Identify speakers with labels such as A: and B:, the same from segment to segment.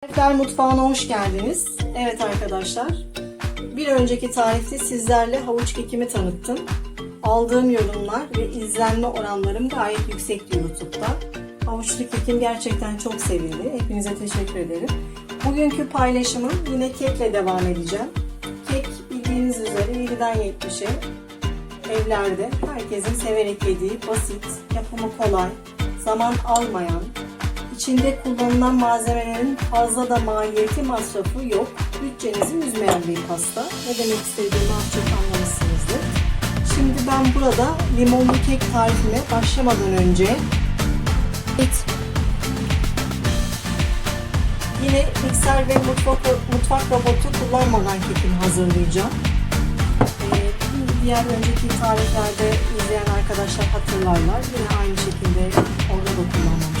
A: Tarifler Mutfağı'na hoş geldiniz. Evet arkadaşlar, bir önceki tarifte sizlerle havuç kekimi tanıttım. Aldığım yorumlar ve izlenme oranlarım gayet yüksekti YouTube'da. Havuçlu kekim gerçekten çok sevildi. Hepinize teşekkür ederim. Bugünkü paylaşımım yine kekle devam edeceğim. Kek bildiğiniz üzere 7'den 70'e evlerde herkesin severek yediği basit, yapımı kolay, zaman almayan, İçinde kullanılan malzemelerin fazla da maliyeti masrafı yok. Bütçenizi üzmeyen bir pasta. Ne demek istediğimi az çok anlamışsınızdır. Şimdi ben burada limonlu kek tarifime başlamadan önce et yine mikser ve mutfak, mutfak robotu kullanmadan kekimi hazırlayacağım. Ee, diğer önceki tariflerde izleyen arkadaşlar hatırlarlar. Yine aynı şekilde orada da kullanmamıştım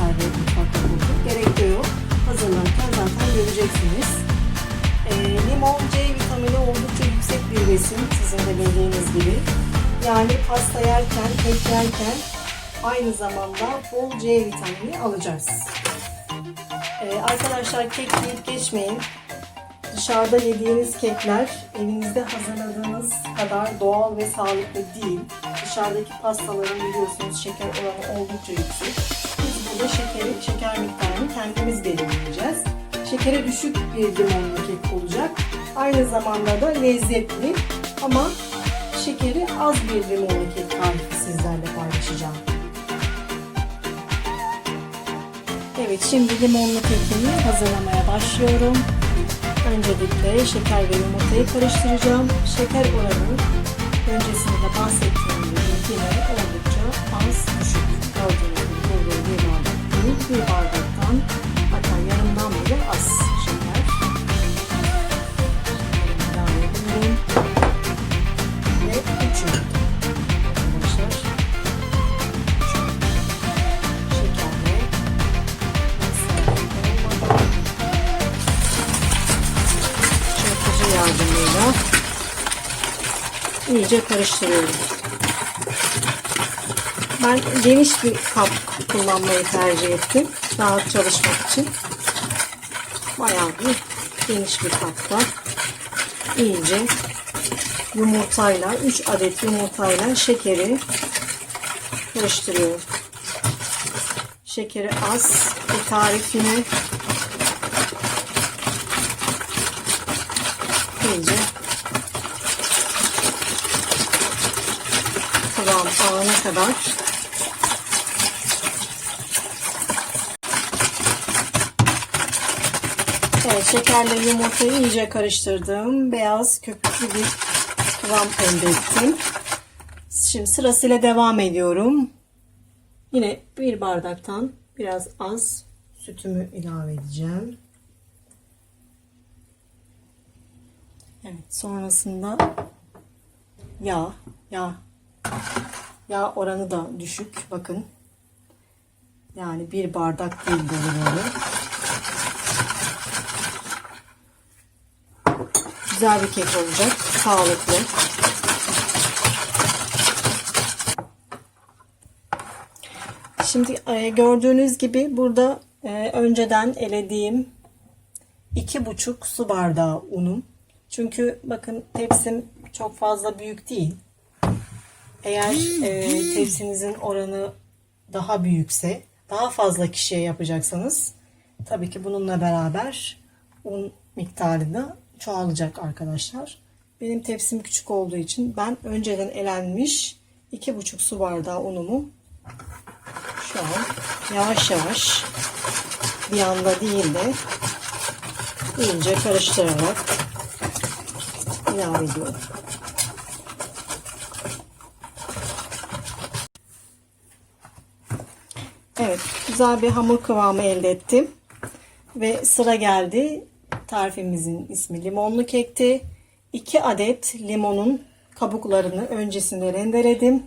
A: mikser ve mutfak robotu. Gerek de yok. Hazırlarken zaten göreceksiniz. Ee, limon C vitamini oldukça yüksek bir besin sizin de bildiğiniz gibi. Yani pasta yerken, kek yerken aynı zamanda bol C vitamini alacağız. Ee, arkadaşlar kek yiyip geçmeyin. Dışarıda yediğiniz kekler evinizde hazırladığınız kadar doğal ve sağlıklı değil. Dışarıdaki pastaların biliyorsunuz şeker oranı oldukça yüksek. Burada şekeri, şeker miktarını kendimiz belirleyeceğiz. Şekeri düşük bir limonlu kek olacak. Aynı zamanda da lezzetli ama şekeri az bir limonlu kek tarifi sizlerle paylaşacağım. Evet şimdi limonlu kekimi hazırlamaya başlıyorum. Öncelikle şeker ve yumurtayı karıştıracağım. Şeker oranı öncesinde bahsettiğim gibi yine oldukça az düşük. Gördüğünüz bir bardaktan hatta yarımdan bile az şeker. Devam ediyorum. Ve 3 yumurta arkadaşlar. Şekerle olmadan çırpıcı yardımıyla iyice karıştırıyorum. Ben geniş bir kap kullanmayı tercih ettim. Rahat çalışmak için. Bayağı bir geniş bir kapta iyice yumurtayla 3 adet yumurtayla şekeri karıştırıyorum. Şekeri az bir tarifini iyice kıvam alana kadar Evet, şekerle yumurtayı iyice karıştırdım. Beyaz köpüklü bir kıvam elde ettim. Şimdi sırasıyla devam ediyorum. Yine bir bardaktan biraz az sütümü ilave edeceğim. Evet, sonrasında yağ, yağ, yağ oranı da düşük. Bakın, yani bir bardak değil böyle Güzel bir kek olacak, sağlıklı. Şimdi e, gördüğünüz gibi burada e, önceden elediğim iki buçuk su bardağı unum. Çünkü bakın tepsim çok fazla büyük değil. Eğer e, tepsinizin oranı daha büyükse, daha fazla kişiye yapacaksanız tabii ki bununla beraber un miktarı da çoğalacak arkadaşlar. Benim tepsim küçük olduğu için ben önceden elenmiş iki buçuk su bardağı unumu şu an yavaş yavaş bir anda değil de iyice karıştırarak ilave ediyorum. Evet, güzel bir hamur kıvamı elde ettim. Ve sıra geldi. Tarifimizin ismi limonlu kekti. 2 adet limonun kabuklarını öncesinde rendeledim.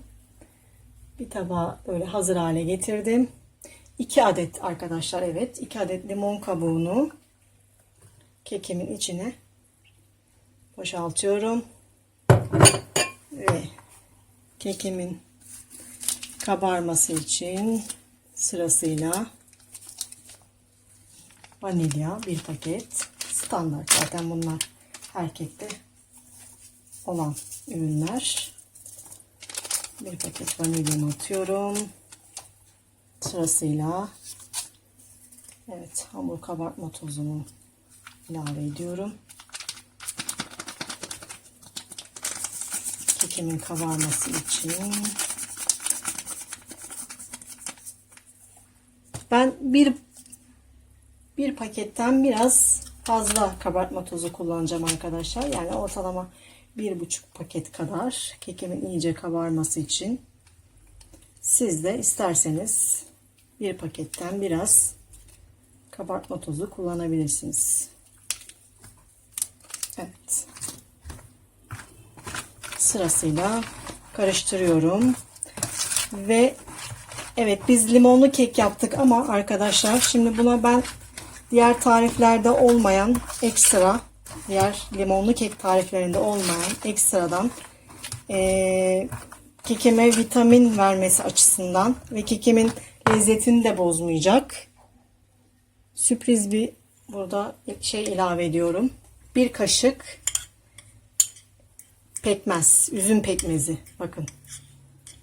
A: Bir tabağa böyle hazır hale getirdim. 2 adet arkadaşlar evet. 2 adet limon kabuğunu kekimin içine boşaltıyorum. Ve kekimin kabarması için sırasıyla vanilya bir paket. Standart zaten bunlar erkekte olan ürünler. Bir paket vanilyamı atıyorum. Sırasıyla evet hamur kabartma tozumu ilave ediyorum. Kekimin kabarması için ben bir bir paketten biraz fazla kabartma tozu kullanacağım arkadaşlar. Yani ortalama bir buçuk paket kadar kekimin iyice kabarması için. Siz de isterseniz bir paketten biraz kabartma tozu kullanabilirsiniz. Evet. Sırasıyla karıştırıyorum. Ve evet biz limonlu kek yaptık ama arkadaşlar şimdi buna ben diğer tariflerde olmayan ekstra diğer limonlu kek tariflerinde olmayan ekstradan eee kekime vitamin vermesi açısından ve kekimin lezzetini de bozmayacak sürpriz bir burada şey ilave ediyorum. Bir kaşık pekmez, üzüm pekmezi. Bakın.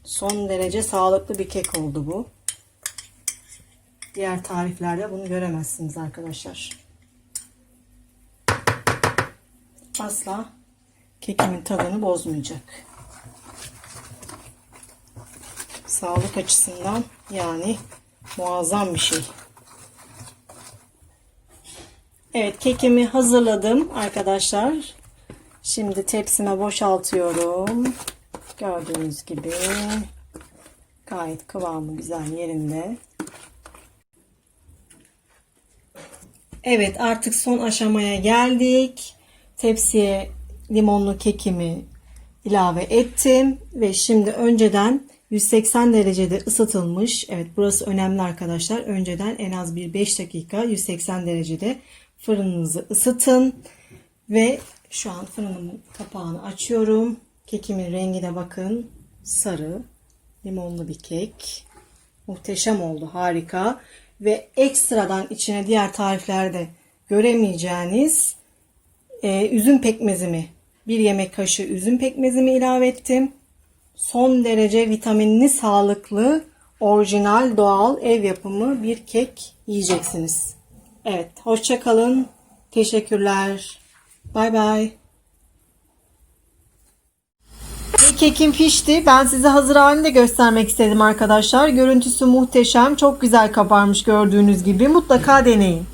A: Son derece sağlıklı bir kek oldu bu. Diğer tariflerde bunu göremezsiniz arkadaşlar. Asla kekimin tadını bozmayacak. Sağlık açısından yani muazzam bir şey. Evet kekimi hazırladım arkadaşlar. Şimdi tepsime boşaltıyorum. Gördüğünüz gibi gayet kıvamı güzel yerinde. Evet artık son aşamaya geldik. Tepsiye limonlu kekimi ilave ettim ve şimdi önceden 180 derecede ısıtılmış. Evet burası önemli arkadaşlar. Önceden en az bir 5 dakika 180 derecede fırınınızı ısıtın ve şu an fırınımın kapağını açıyorum. Kekimin rengi de bakın sarı limonlu bir kek. Muhteşem oldu harika ve ekstradan içine diğer tariflerde göremeyeceğiniz e, üzüm pekmezimi bir yemek kaşığı üzüm pekmezimi ilave ettim. Son derece vitaminli, sağlıklı, orijinal, doğal, ev yapımı bir kek yiyeceksiniz. Evet, hoşça kalın. Teşekkürler. Bay bay. Kekim pişti. Ben size hazır halini de göstermek istedim arkadaşlar. Görüntüsü muhteşem. Çok güzel kabarmış gördüğünüz gibi. Mutlaka deneyin.